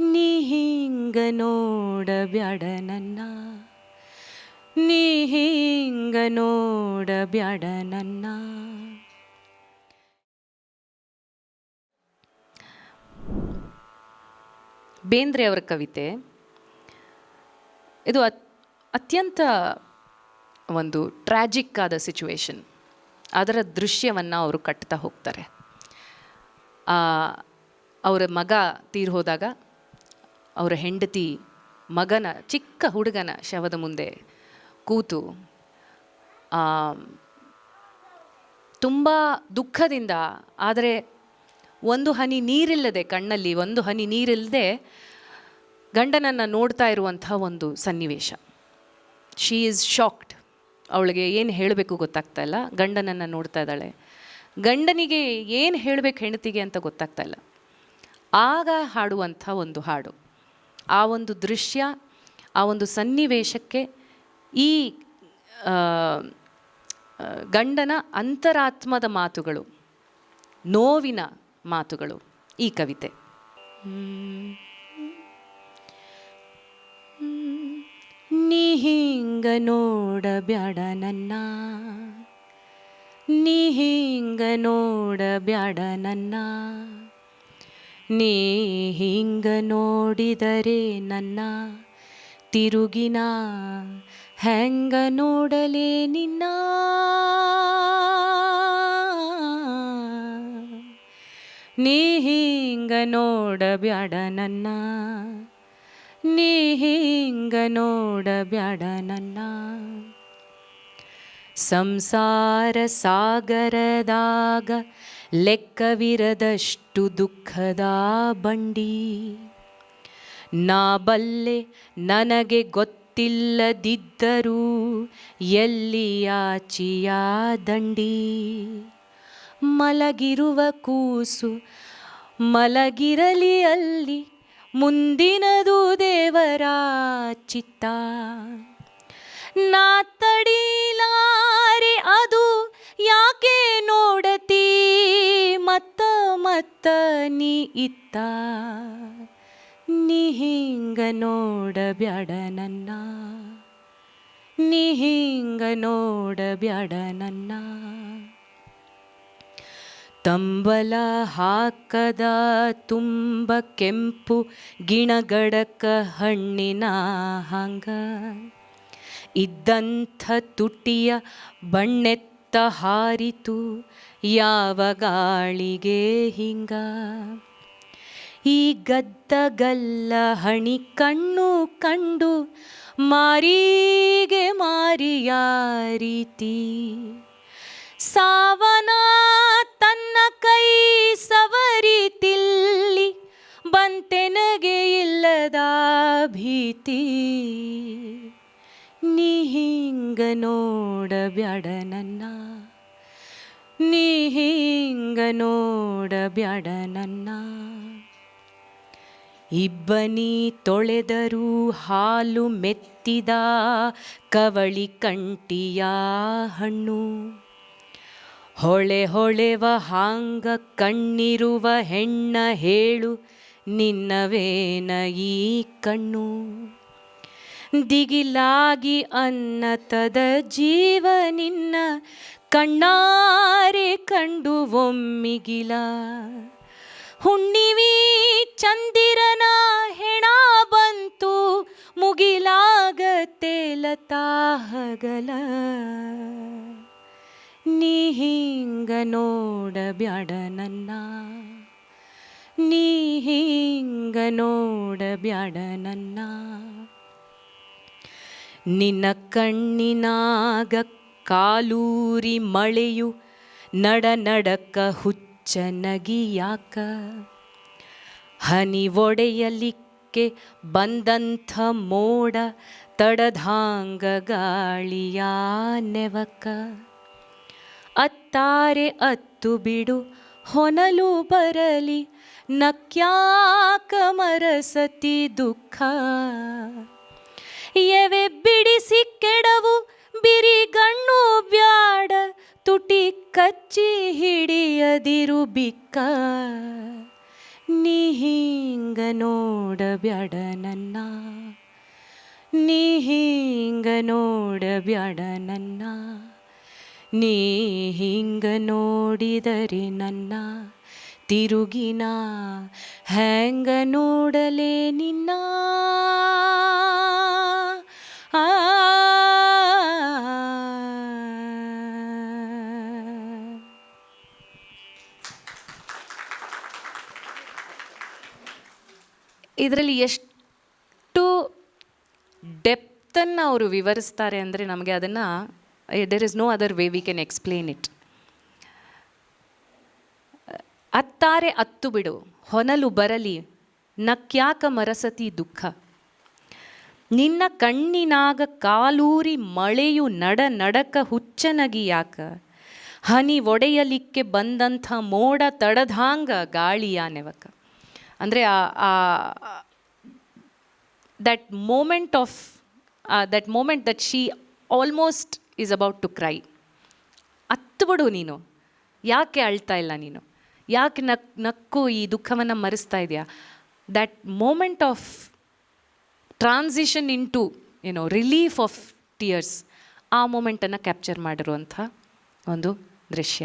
ನೀ ಹಿಂಗ ನೋಡಬ್ಯಾಡ ನನ್ನ. ನೀ ಹಿಂಗ ನೋಡಬ್ಯಾಡ ನನ್ನ. ಬೇಂದ್ರೆ ಅವರ ಕವಿತೆ, ಇದು ಅತ್, ಅತ್ಯಂತ ಒಂದು ಟ್ರ್ಯಾಜಿಕ್ ಆದ ಸಿಚುವೇಶನ್ ಅದರ ದೃಶ್ಯವನ್ನು ಅವರು ಕಟ್ತಾ ಹೋಗ್ತಾರೆ. ಅವರ ಮಗ ತೀರ್ ಹೋದಾಗ ಅವರ ಹೆಂಡತಿ ಮಗನ, ಚಿಕ್ಕ ಹುಡುಗನ ಶವದ ಮುಂದೆ ಕೂತು ತುಂಬ ದುಃಖದಿಂದ, ಆದರೆ ಒಂದು ಹನಿ ನೀರಿಲ್ಲದೆ ಕಣ್ಣಲ್ಲಿ, ಒಂದು ಹನಿ ನೀರಿಲ್ಲದೆ ಗಂಡನನ್ನು ನೋಡ್ತಾ ಇರುವಂಥ ಒಂದು ಸನ್ನಿವೇಶ. ಶೀ ಈಸ್ ಶಾಕ್ಡ್ ಅವಳಿಗೆ ಏನು ಹೇಳಬೇಕು ಗೊತ್ತಾಗ್ತಾ ಇಲ್ಲ. ಗಂಡನನ್ನು ನೋಡ್ತಾ ಇದ್ದಾಳೆ. ಗಂಡನಿಗೆ ಏನು ಹೇಳಬೇಕು ಹೆಂಡತಿಗೆ ಅಂತ ಗೊತ್ತಾಗ್ತಾ ಇಲ್ಲ. ಆಗ ಹಾಡುವಂಥ ಒಂದು ಹಾಡು. ಆ ಒಂದು ದೃಶ್ಯ, ಆ ಒಂದು ಸನ್ನಿವೇಶಕ್ಕೆ ಈ ಗಂಡನ ಅಂತರಾತ್ಮದ ಮಾತುಗಳು, ನೋವಿನ ಮಾತುಗಳು ಈ ಕವಿತೆ. ನೀ ಹಿಂಗ ನೋಡಬ್ಯಾಡ ನನ್ನ, ನೀ ಹಿಂಗ ನೋಡಬ್ಯಾಡ ನನ್ನ. ನೀ ಹಿಂಗ ನೋಡಿದರೆ ನನ್ನ ತಿರುಗಿನ ಹೆಂಗ ನೋಡಲೇ ನಿನ್ನ? ನೀ ಹಿಂಗ ನೋಡಬ್ಯಾಡ ನನ್ನ. ನೀ ಹಿಂಗ ನೋಡಬ್ಯಾಡ ನನ್ನ. ಸಂಸಾರ ಸಾಗರದಾಗ ಲೆಕ್ಕವಿರದಷ್ಟು ದುಃಖದ ಬಂಡಿ. ನಾ ಬಲ್ಲೆ ನನಗೆ ಗೊತ್ತಿಲ್ಲದಿದ್ದರೂ ಎಲ್ಲಿಯಾಚಿಯ ದಂಡಿ. ಮಲಗಿರುವ ಕೂಸು ಮಲಗಿರಲಿ ಅಲ್ಲಿ ಮುಂದಿನದು ದೇವರ ಚಿತ್ತ. ನಾ ತಡಿಲಾರೆ ಅದು ಯಾಕೆ ನೋಡತಿ ಮತ್ತ ಮತ್ತ ನೀ ಇತ್ತ. ನೀ ಹಿಂಗ ನೋಡಬ್ಯಾಡ ನನ್ನ. ನೀ ಹಿಂಗ ನೋಡಬ್ಯಾಡ ನನ್ನ. ತಂಬಲ ಹಾಕದ ತುಂಬ ಕೆಂಪು ಗಿಣಗಡಕ ಹಣ್ಣಿನ ಹಂಗ. ಇದ್ದಂಥ ತುಟಿಯ ಬಣ್ಣೆತ್ತ ಹಾರಿತು, ಯಾವ ಗಾಳಿಗೆ ಹಿಂಗ? ಈ ಗದ್ದಗಲ್ಲ ಹಣಿ ಕಣ್ಣು ಕಂಡು, ಮಾರಿಗೆ ಮಾರಿಯ ರೀತಿ ಸಾವನ ತನ್ನ ಕೈ ಸವರಿತಿಲ್ಲಿ ಬಂತೆನಗೆ ಇಲ್ಲದ ಭೀತಿ. ನೀ ಹಿಂಗ ನೋಡಬ್ಯಾಡ ನನ್ನ. ನೀ ಹಿಂಗ ನೋಡಬ್ಯಾಡ ನನ್ನ. ಇಬ್ಬನಿ ತೊಳೆದರೂ ಹಾಲು ಮೆತ್ತಿದ ಕವಳಿ ಕಂಟಿಯ ಹಣ್ಣು. ಹೊಳೆ ಹೊಳೆವ ಹಾಂಗ ಕಣ್ಣಿರುವ ಹೆಣ್ಣ ಹೇಳು ನಿನ್ನವೇನ ಈ ಕಣ್ಣು. ದಿಗಿಲಾಗಿ ಅನ್ನತದ ಜೀವ ನಿನ್ನ ಕಣ್ಣಾರೆ ಕಂಡು ಒಮ್ಮಿಗಿಲ. ಹುಣ್ಣಿವಿ ಚಂದಿರನ ಹೆಣ ಬಂತು ಮುಗಿಲಾಗ ತೇಲತಾ ಹಗಲ ನೀ ಹಿಂಗ ನೋಡಬ್ಯಾಡ ನನ್ನ. ನೀ ಹಿಂಗ ನೋಡಬ್ಯಾಡ ನನ್ನ. ನಿನ್ನ ಕಣ್ಣಿನಾಗ ಕಾಲೂರಿ ಮಳೆಯು ನಡ ನಡಕ ಹುಚ್ಚ ನಗಿಯಾಕ ಹನಿ ಒಡೆಯಲಿಕ್ಕೆ ಬಂದಂಥ ಮೋಡ ತಡಧಾಂಗ ಗಾಳಿಯ ನೆವಕ? ಅತ್ತಾರೆ ಅತ್ತು ಬಿಡು, ಹೊನಲು ಬರಲಿ, ನಕ್ಯಾಕ ಮರಸತಿ ದುಃಖ? ಎವೆ ಬಿಡಿಸಿ ಕೆಡವು ಬಿರಿಗಣ್ಣು ಬ್ಯಾಡ, ತುಟಿ ಕಚ್ಚಿ ಹಿಡಿಯದಿರು ಬಿಕ್ಕ. ನೀ ಹಿಂಗ ನೋಡಬ್ಯಾಡ ನನ್ನ, ನೀ ಹಿಂಗ ನೋಡಬ್ಯಾಡ ನನ್ನ, ನೀ ಹಿಂಗ ನೋಡಿದರೆ ನನ್ನ, ತಿರುಗಿನ ಹೆಂಗ ನೋಡಲೇ ನಿನ್ನ. ಇದರಲ್ಲಿ ಎಷ್ಟು ಡೆಪ್ತನ್ನು ಅವರು ವಿವರಿಸ್ತಾರೆ ಅಂದರೆ ನಮಗೆ ಅದನ್ನು there is no other way we can explain it ಅತ್ತಾರೆ ಅತ್ತು ಬಿಡು, ಹೊನಲು ಬರಲಿ, ನಕ್ಯಾಕ ಮರಸತಿ ದುಃಖ. ನಿನ್ನ ಕಣ್ಣಿನಾಗ ಕಾಲೂರಿ ಮಳೆಯು ನಡ ನಡಕ ಹುಚ್ಚನಗಿ ಯಾಕ? ಹನಿ ಒಡೆಯಲಿಕ್ಕೆ ಬಂದಂಥ ಮೋಡ ತಡಧಾಂಗ ಗಾಳಿಯ ನೆವಕ ಅಂದರೆ that moment of that moment that she almost is about to cry ಅತ್ತು ಬಿಡು ನೀನು. ಯಾಕೆ ಅಳ್ತಾ ಇಲ್ಲ ನೀನು? ಯಾಕೆ ನಕ್, ನಕ್ಕು ಈ ದುಃಖವನ್ನು ಮರೆಸ್ತಾ ಇದೆಯಾ? That moment of transition into ಏನೋ ರಿಲೀಫ್ ಆಫ್ ಟಿಯರ್ಸ್ ಆ ಮೂಮೆಂಟನ್ನು ಕ್ಯಾಪ್ಚರ್ ಮಾಡಿರುವಂಥ ಒಂದು ದೃಶ್ಯ.